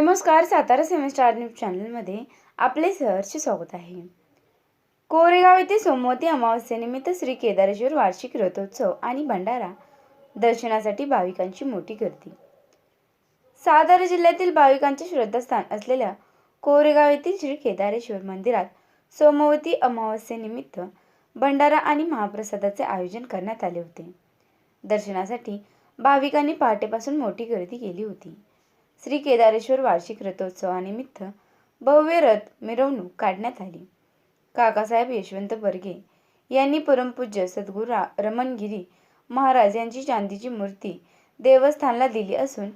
नमस्कार Satara semester news चॅनलमध्ये आपले सहर्ष स्वागत आहे. कोरेगाव येथे सोमवती अमावस्येनिमित्त श्री केदारेश्वर वार्षिक रथोत्सव आणि भंडारा दर्शनासाठी भाविकांची मोठी गर्दी. सातारा जिल्ह्यातील भाविकांचे श्रद्धास्थान असलेल्या कोरेगाव येथील श्री केदारेश्वर मंदिरात सोमवती अमावस्येनिमित्त भंडारा आणि महाप्रसादाचे आयोजन करण्यात आले होते. दर्शनासाठी भाविकांनी पहाटेपासून मोठी गर्दी केली होती. श्री केदारेश्वर वार्षिक रथोत्सवानिमित्त भव्य रथ मिरवणूक काढण्यात आली. काकासाहेब यशवंत बर्गे यांनी परमपूज्य सद्गुरू रमणगिरी महाराज यांची चांदीची मूर्ती देवस्थानला दिली असून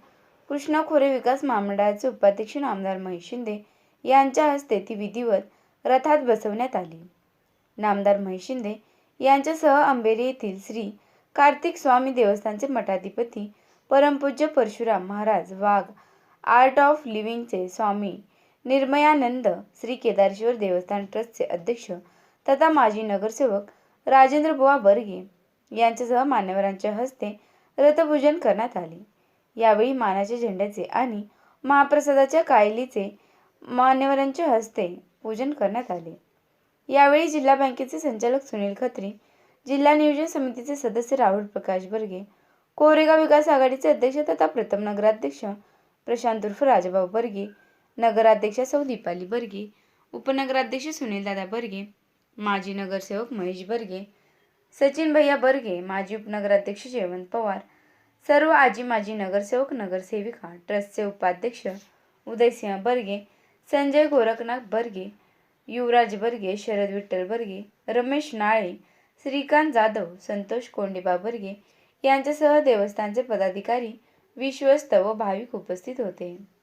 कृष्णा खोरे विकास महामंडळाचे उपाध्यक्ष नामदार महेश शिंदे यांच्या हस्ते ती विधिवत रथात बसवण्यात आली. नामदार महेश शिंदे यांच्यासह अंबेरी येथील श्री कार्तिक स्वामी देवस्थानचे मठाधिपती परमपूज्य परशुराम महाराज वाघ आर्ट ऑफ लिव्हिंगचे स्वामी निर्मयानंद श्री केदारेश्वर देवस्थान ट्रस्टचे अध्यक्ष तथा माजी नगरसेवक राजेंद्र बुवा बर्गे यांच्यासह मान्यवरांच्या हस्ते रथपूजन करण्यात आले. यावेळी मानाच्या झेंड्याचे आणि महाप्रसादाच्या कायलीचे मान्यवरांच्या हस्ते पूजन करण्यात आले. यावेळी जिल्हा बँकेचे संचालक सुनील खत्री जिल्हा नियोजन समितीचे सदस्य राहुल प्रकाश बर्गे कोरेगाव विकास आघाडीचे अध्यक्ष तथा प्रथम नगराध्यक्ष प्रशांत उर्फ राजाभाऊ बर्गे नगराध्यक्षा सौ दीपाली बर्गे उपनगराध्यक्ष सुनीलदादा बर्गे माजी नगरसेवक महेश बर्गे सचिन भैया बर्गे माजी उपनगराध्यक्ष जयवंत पवार सर्व आजी माजी नगरसेवक नगरसेविका ट्रस्टचे उपाध्यक्ष उदयसिंह बर्गे संजय गोरखनाथ बर्गे युवराज बर्गे शरद विठ्ठल बर्गे रमेश नाळे श्रीकांत जाधव संतोष कोंडेबा बर्गे यांच्यासह देवस्थानचे पदाधिकारी विश्वस्त व भाविक उपस्थित होते.